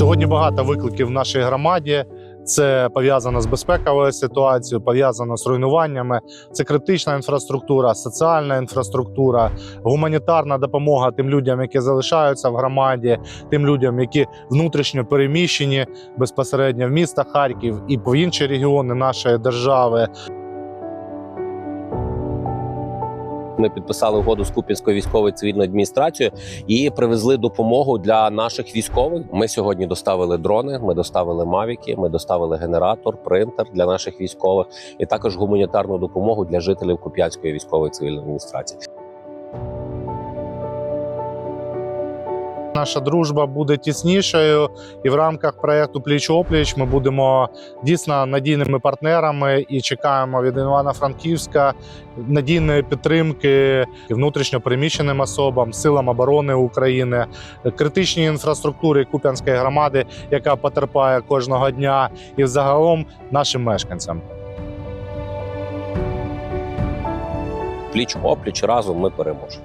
Сьогодні багато викликів в нашій громаді. Це пов'язано з безпековою ситуацією, пов'язано з руйнуваннями. Це критична інфраструктура, соціальна інфраструктура, гуманітарна допомога тим людям, які залишаються в громаді, тим людям, які внутрішньо переміщені безпосередньо в місто Харків і в інші регіони нашої держави. Ми підписали угоду з Куп'янською військовою цивільною адміністрацією і привезли допомогу для наших військових. Ми сьогодні доставили дрони, ми доставили мавіки, ми доставили генератор, принтер для наших військових, і також гуманітарну допомогу для жителів Куп'янської військової цивільної адміністрації. Наша дружба буде тіснішою, і в рамках проекту Пліч опліч ми будемо дійсно надійними партнерами і чекаємо від Івано-Франківська надійної підтримки внутрішньо переміщеним особам, силам оборони України, критичній інфраструктурі Куп'янської громади, яка потерпає кожного дня, і взагалом нашим мешканцям. Пліч опліч разом ми переможемо.